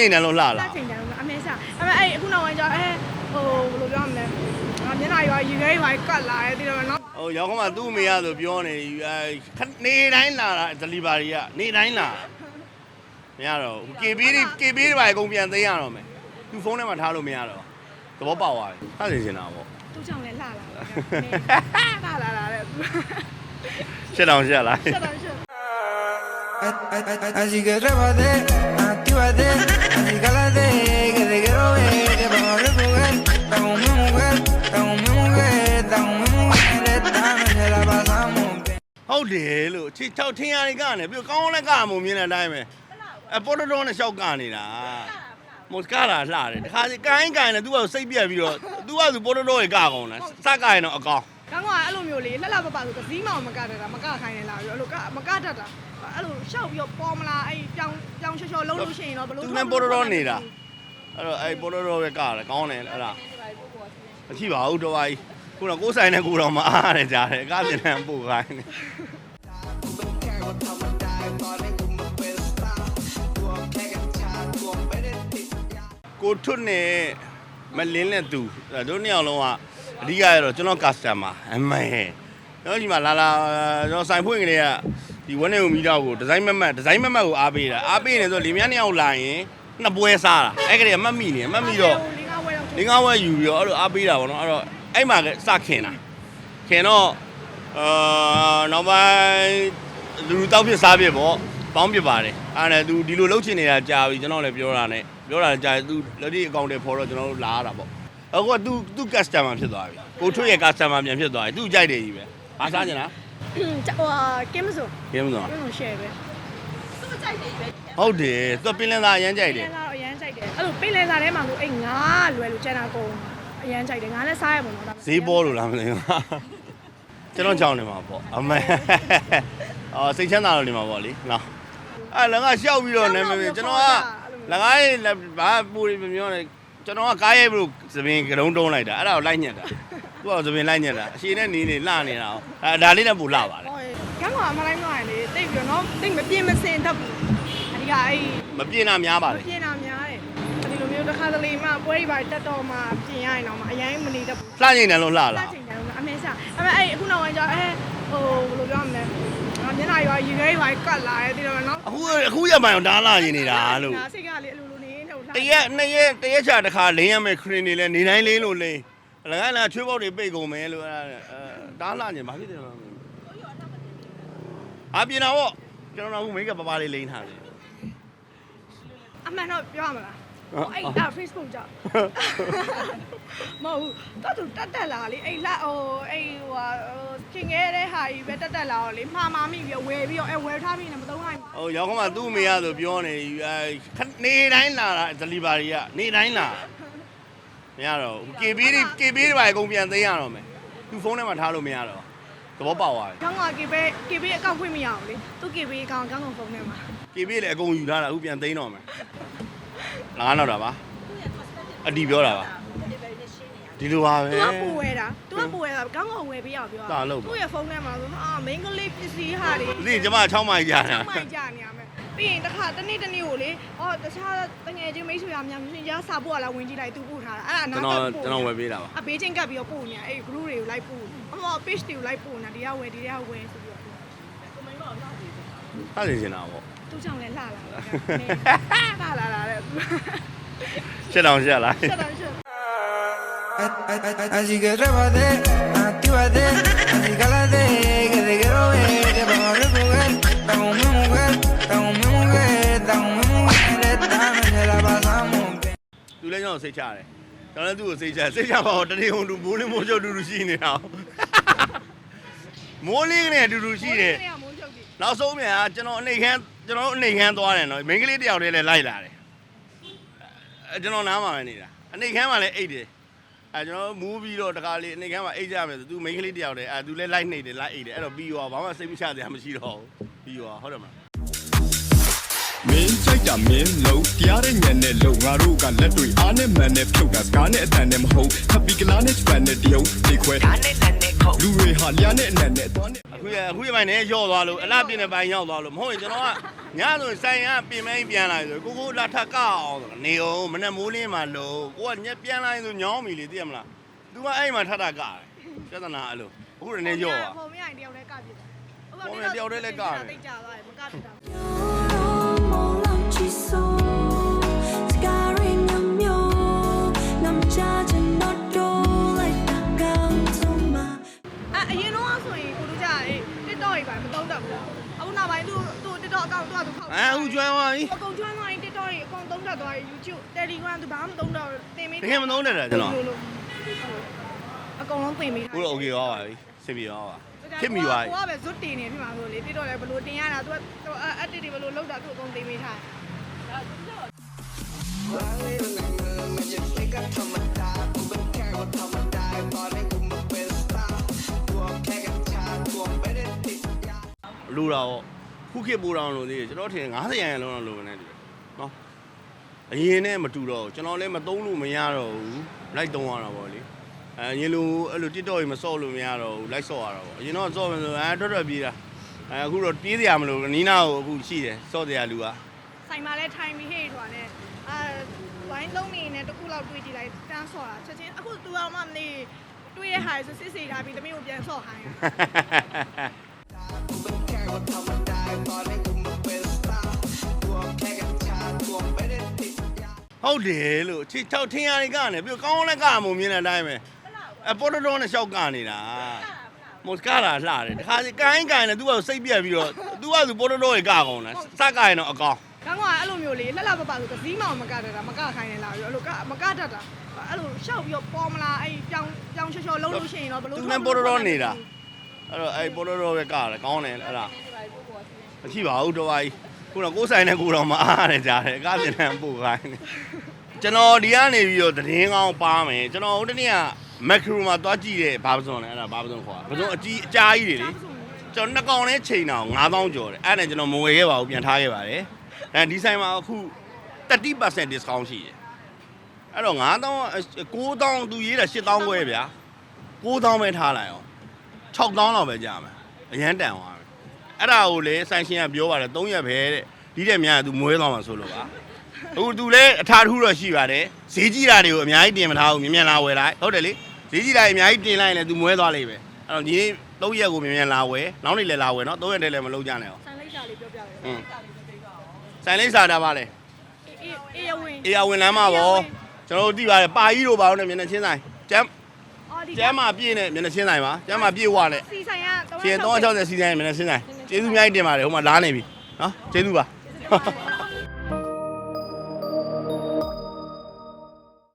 ငိမ့်တယ်လို့လှလာလားချိန်တယ်အမေစားအမေအဲ့အခုနောက်ပိုင်းကျအဲဟိုဘယ်လိုပြောမလဲငါမျက်နှာရွာရေခဲရွာကတ်လာတယ်ဒီလိုနော်ဟိုရောက်ခမသူ့အမေရဆိုပြောနေအဲနေတိုင်းလာတာဒလီဘာရီကနေတိုင်းလာမရတော့ဘူး KB တွေ KB တွေပါအကုန်ပြန်သိမ်းရတော့မယ်သူဖုန်းထဲမှာထားလို့မရတော့သဘောပေါက်သွားပြီထားနေချင်တာပေါ့သူ့ကြောင့်လည်းလှလာတာလှလာလာတဲ့ရှစ်တောင်ရှက်လားဆက်တော့ဆက် Así que trépate, actívate, bien. ဟုတ်တယ်လို့ချစ်ချောက်ထင်းရည်ကနေပြီးကောင်းကောင်းလည်းကမှုမြင်တဲ့အတိုင်းပဲအပေါ်တော်တော်နဲ့ရှောက်ကနေတာမော်စကာလာလှတယ်တခါစီကိုင်းကိုင်းနဲ့သူကစိတ်ပြက်ပြီးတော့သူကသူပေါ်တော်တော်ရေကကောင်းတယ်စကရင်တော့အကောင်ကောင်းကအဲ့လိုမျိုးလေလှလှပပဆိုကစည်းမောင်မကတတ်တာမကခိုင်းနေလာပြီးအဲ့လိုကမကတတ်တာအဲ့လိုရှောက်ပြီးတော့ပေါ်မလားအဲ့ပြောင်းပြောင်းချောချောလုံးလို့ရှိရင်တော့ဘယ်လိုသူနဲ့ပေါ်တော်တော်နေတာအဲ့တော့အဲ့ပေါ်တော်တော်ပဲကတယ်ကောင်းတယ်အဲ့ဒါမရှိပါဘူးတော့ကြီးခုတော့ကိုယ်ဆိုင်နဲ့ကိုတော်မအားရတယ်ကြားတယ်အကားပြင်တန်းပို့ခိုင်းတယ် ကိုထွတ်နဲ့မလင်းနဲ့သူအဲ့တို့နှစ်ယောက်လုံးကအဓိကရတော့ကျွန်တော် customer အမေကျွန်တော်ဒီမှာလာလာကျွန်တော်ဆိုင်ဖွင့်ကလေးကဒီဝန်းနေုံမီတော့ကိုဒီဇိုင်းမမတ်ဒီဇိုင်းမမတ်ကိုအားပေးတာအားပေးနေဆိုလေမြန်းနှစ်ယောက်လာရင်နှစ်ပွဲစားတာအဲ့ကလေးကမှတ်မိနေမှတ်မိတော့လေးငါဝဲတော့လင်းကားဝဲယူပြီးတော့အဲ့လိုအားပေးတာပေါ့နော်အဲ့တော့အဲ့မှာစခင်တာခင်တော့အာနောက်ပိုင်းလူလူတောက်ဖြစ်စားဖြစ်ပေါ့ ပေါင်းဖြစ်ပါတယ်အဲ့ဒါနဲ့ तू ဒီလိုလှုပ်ချင်နေတာကြာပြီကျွန်တော်လည်းပြောတာနဲ့ပြောတာကြာ तू လက်ဒီအကောင့်တွေဖော်တော့ကျွန်တော်တို့လာရတာပေါ့အခုက तू तू customer ဖြစ်သွားပြီကိုထွေးရဲ့ customer ပြန်ဖြစ်သွားပြီ तू ကြိုက်တယ်ကြီးပဲအားစားချင်လား ဟိုကင်းမစို့ ကင်းမသွား ဘယ်လို share ပဲ ဟုတ်တယ် तू ပင်လန်းသားအရမ်းကြိုက်တယ် လာတော့အရန်ကြိုက်တယ်အဲ့လိုပိတ်လဲစားထဲမှာဆိုအဲ့ငါလွယ်လို့ကျန်တာကုန်အရန်ကြိုက်တယ်ငါလည်းစားရပါတော့ဒါ ဈေးပေါ်လို့လားမသိဘူးကျွန်တော်ကြောင်းနေမှာပေါ့အမေအော်စိတ်ချမ်းသာလို့နေမှာပေါ့လေနော် အဲ့လည်းငါရှောက်ပြီးတော့နာမည်ကျွန်တော်ကလကားရေးဘာပူရီမပြောနဲ့ကျွန်တော်ကကားရိုက်ပြီးသပင်ကတုံးတုံးလိုက်တာအဲ့ဒါကိုလိုက်ညက်တာသူကသပင်လိုက်ညက်တာအရှင်နဲ့နေနေလှနေတာအဲဒါလေးနဲ့ပူလှပါတယ်ဟိုကန်းကအမလိုက်မလိုက်လေတိတ်ပြီးတော့တိတ်မပြင်းမစင်တတ်ဘူးအဓိကအဲ့မပြင်းတာများပါမလေပြင်းတာများတယ်ဒီလိုမျိုးတစ်ခါတလေမှပွဲတွေပါတက်တော့မှပြင်ရရင်တော့မှအရင်မနေတတ်ဘူးလှညင်တယ်လို့လှလာလားချိန်တယ်အမေစားအမေအဲ့အခုနောက်ပိုင်းကျအဲဟိုဘယ်လိုပြောမလဲငါ မျက်နှာရွာရေခဲရွာကတ်လာတယ်ဒီလိုနော်အခုအခုရမှန်တော့ဒါလှညင်နေတာလို့စိတ်ကလေအလိုလိုနေနေဟုတ်လားတရက်နှစ်ရက်တရက်ချာတစ်ခါလင်းရမယ်ခရင်နေလဲနေတိုင်းလင်းလို့လင်းလကန်းလာချွေးပေါက်တွေပိတ်ကုန်မယ်လို့အဲဒါလှညင်ဘာဖြစ်တယ်လဲအပြင်တော့ကျွန်တော်ကမိတ်ကပပလေးလိမ့်ထားတယ်အမှန်တော့ပြောရမလားဟုတ် အဲ့ဒါ Facebook ကြောင့်မဟုတ်ဘူးတော်သူတက်တက်လာလေအဲ့လက်ဟိုအဲ့ဟိုဟာခင်ခဲ့တဲ့ဟာကြီးပဲတက်တက်လာတော့လေမှားမှားမိပြီးဝယ်ပြီးတော့အဲဝယ်ထားပြီးနေမသုံးနိုင်ဟိုရောက်ခမသူ့အမေရဆိုပြောနေအဲနေတိုင်းလာတာဒလီဘာရီကနေတိုင်းလာမရတော့ဘူး KB တွေ KB တွေပါအကုန်ပြန်သိမ်းရတော့မယ်သူဖုန်းထဲမှာထားလို့မရတော့သဘောပေါက်သွားပြီကောင်းက KB KB အကောင့်ဖွင့်မရအောင်လေသူ KB အကောင့်ကောင်းကောင်းဖုန်းထဲမှာ KB လည်းအကုန်ယူထားတာအခုပြန်သိမ်းတော့မယ် လာနောက်တာပါအတီပြောတာပါဒီလိုပါပဲသူကပူဝဲတာသူကပူဝဲတာကောင်းကောင်းဝယ်ပေးရပြောတာလို့ပေါ့သူ့ရဲ့ဖုန်းထဲမှာဆိုဟာ main ကလေးပစ္စည်းဟာတွေဒီကျမ6မိုင်ကြာတာမိုက်ကြနေရမယ်ပြီးရင်တစ်ခါတစ်နေ့တစ်နေ့ကိုလေအော်တခြားတငယ်ချင်းမိတ်ဆွေများများရှင်ကြားစာပို့ရလားဝင်ကြည့်လိုက်သူပို့ထားတာအဲ့ဒါကျွန်နောက်တော်ပို့ကျွန်တော်ဝယ်ပေးတာပါအဘေးချင်းကပ်ပြီးတော့ပို့နေအဲ့ group တွေကိုလိုက်ပို့အမော page တွေကိုလိုက်ပို့နေတာဒီကဝယ်ဒီကဝယ်ဆိုပြီးတော့ထားနေချင်တာပေါ့ သူ့ကြောင့်လည်းလှလာတာလှလာလာတဲ့ရှစ်တောင်ရှက်လားဆက်တော့ဆက် Así que trépate, actívate, así cálate, que te quiero ver, que vamos a recoger. Está con mi mujer, está con mi mujer, está con mi mujer, esta noche la pasamos bien. သူလည်းကျွန်တော်စိတ်ချတယ်ကျွန်တော်လည်းသူ့ကိုစိတ်ချစိတ်ချပါတော့တတိယုံတူမိုးလင်းမိုးချုပ်တူတူရှိနေတာမိုးလင်းကနေတူတူရှိတယ်မိုးချုပ်ပြီနောက်ဆုံးမြန်ကကျွန်တော်အနေခန်း ကျွန်တော်အနေခန်းသွားတယ်နော်မိန်းကလေးတယောက်တည်းလည်းလိုက်လာတယ်အဲကျွန်တော်နားမှာပဲနေတာအနေခန်းမှာလည်းအိတ်တယ်အဲကျွန်တော်မူးပြီးတော့တခါလေးအနေခန်းမှာအိတ်ကြမယ်ဆိုသူမိန်းကလေးတယောက်တည်းအဲသူလည်းလိုက်နေတယ်လိုက်အိတ်တယ်အဲ့တော့ပြီးရောဘာမှစိတ်မချစရာမရှိတော့ဘူးပြီးရောဟုတ်တယ်မလားမ င်းကြိုက်တာမင်းလုံးတရားတဲ့ညံနဲ့လုံငါတို့ကလက်တွေအားနဲ့မှန်နဲ့ဖြုတ်တာစကားနဲ့အတန်နဲ့မဟုတ်ခပီကလာနဲ့စပန်နဲ့တယုံဒီခွဲလူတွေဟာလျာနဲ့အနံနဲ့သွားနဲ့အခွင့်ရဲ့အခုရပိုင်းနဲ့ရော့သွားလို့အလားပြင်းတဲ့ပိုင်းရောက်သွားလို့မဟုတ်ရင်ကျွန်တော်ကညဆိုရင်ဆိုင်ကပြင်မိုင်းပြန်လာဆိုကိုကိုလာထကအောင်ဆိုနေအောင်မနဲ့မိုးလင်းမှလို့ကိုကညက်ပြန်လာရင်ဆိုညောင်းပြီလေသိရမလား तू ကအဲ့မှာထထကတယ်ပြဿနာအဲ့လိုအခုတည်းရော့သွားပုံမရရင်တယောက်တည်းကပြစ်တာပုံမရတယောက်တည်းလည်းကတယ်တိတ်ကြသွားတယ်မကပြစ်တာ က်အဲအခုကျွမ်းသွားပြီအကုန်ကျွမ်းသွားရင် TikTok ကြီးအကုန်သုံးတတ်သွားရင် YouTube Telegram သူဘာမှမသုံးတော့တင်မေးတကယ်မသုံးတဲ့တာကျွန်တော်အကုန်လုံးတင်မေးအခုတော့ okay သွားပါပြီစင်ပြေသွားပါဖြစ်မိသွားပြီကိုကပဲဇွတ်တင်နေဖြစ်မှာဆိုလေ TikTok လည်းဘလို့တင်ရတာသူက edit တွေဘလို့လောက်တာသူအကုန်တင်မေးထားတယ်လူတော့ ခုခေတ်ပူတော်လို့သေးတယ်ကျွန်တော်ထင်90ရန်လုံးတော့လိုနေတယ်နော်အရင်နဲ့မတူတော့ဘူးကျွန်တော်လည်းမသုံးလို့မရတော့ဘူးလိုက်သုံးရတာပေါ့လေအဲအရင်လိုအဲ့လို TikTok ကြီးမဆော့လို့မရတော့ဘူးလိုက်ဆော့ရတာပေါ့အရင်တော့ဆော့မယ်ဆိုအဲထွက်ထွက်ပြေးတာအဲအခုတော့ပြေးစရာမလိုဘူးနီးနာကိုအခုရှိတယ်ဆော့တရားလူကဆိုင်မှာလဲထိုင်ပြီးဟေ့ထွာနဲ့အာဝိုင်းလုံးနေနဲ့တခုလောက်တွေးကြည့်လိုက်တန်းဆော့တာချက်ချင်းအခု तू အောင်မမနေတွေးရဟာဆိုစစ်စစ်ထားပြီးတမီးကိုပြန်ဆော့ခိုင်းရ ဟုတ်တယ်လို့ချစ်ချောက်ထင်းရည်ကနေပြီးတော့ကောင်းကောင်းလည်းကမှမြင်တဲ့အတိုင်းပဲအပေါ်တော်တော်နဲ့ရှောက်ကနေတာမော်စကာလာလှတယ်တခါစီကိုင်းကိုင်းနဲ့သူကစိတ်ပြက်ပြီးတော့သူကသူပေါ်တော်တော်ကြီးကကောင်လားစကရင်တော့အကောင်ကောင်းကအဲ့လိုမျိုးလေလှလှပပဆိုကစည်းမောင်မကတတ်တာမကခိုင်းနေလားပြီးအဲ့လိုကမကတတ်တာအဲ့လိုရှောက်ပြီးတော့ပေါ်မလားအဲ့ပြောင်းပြောင်းချောချောလုံးလို့ရှိရင်တော့ဘလို့သူနဲ့ပေါ်တော်တော်နေတာအဲ့တော့အဲ့ပေါ်တော်တော်ပဲကတယ်ကောင်းတယ်အဲ့ဒါ မရှိပါဘူးတော့ပါကြီးခုတော့ကိုယ်ဆိုင်နဲ့ကိုယ်တော်မအားရတယ်ကြားတယ်အကားပြင်နဲ့ပို့ခိုင်းတယ်ကျွန်တော်ဒီကနေပြီးတော့သတင်းကောင်းပါမယ်ကျွန်တော်ဟိုတနေ့ကမက်ခရိုမှာသွားကြည့်တယ်ဘာပစုံလဲအဲ့ဒါဘာပစုံခေါ်တာပစုံအကြီးအကြားကြီးတွေလေကျွန်တော်နှစ်ကောင်နဲ့ချိန်တော့9000ကျော်တယ်အဲ့ဒါနဲ့ကျွန်တော်မဝယ်ခဲ့ပါဘူးပြန်ထားခဲ့ပါတယ်အဲဒီဆိုင်မှာအခု30% discount ရှိတယ်အဲ့တော့9000 9000သူရေးတာ8000ခွဲဗျာ9000ပဲထားလိုက်အောင်6000လောက်ပဲကြာမယ်အရန်တန်သွားပြီ အဲ့ဒါကိုလေဆိုင်ရှင်ကပြောပါတယ်3ရက်ပဲတဲ့ဒီတဲ့များကသူမွေးသွားမှာဆိုလို့ပါအခုသူလည်းအထာထူးတော့ရှိပါတယ်ဈေးကြီးတာတွေကိုအများကြီးတင်မထားဘူးမြင်မြန်လာဝယ်လိုက်ဟုတ်တယ်လေဈေးကြီးတာတွေအများကြီးတင်လိုက်ရင်လည်းသူမွေးသွားလိမ့်မယ်အဲ့တော့ဒီနေ့3ရက်ကိုမြင်မြန်လာဝယ်နောက်နေ့လည်းလာဝယ်နော်3ရက်တည်းလည်းမလုံးကြနဲ့အောင်ဆန်လိုက်တာလေးပြောပြတယ်อืมဆိုင်လိမ့်စာတာပါလေအေးအေးရဝင်အေးအဝင်လမ်းမှာဗောကျွန်တော်တို့သိပါတယ်ပါကြီးတို့ပါတော့နဲ့မျက်နှာချင်းဆိုင်ကျမ်းအော်ဒီကျမ်းမှာပြည့်နဲ့မျက်နှာချင်းဆိုင်ပါကျမ်းမှာပြည့်ဝနဲ့စီဆိုင်ကရှင်360စီဆိုင်မျက်နှာချင်းဆိုင် ကျေးဇူးအများကြီးတင်ပါတယ်ဟိုမှာလာနေပြီနော်ကျေးဇူးပါ360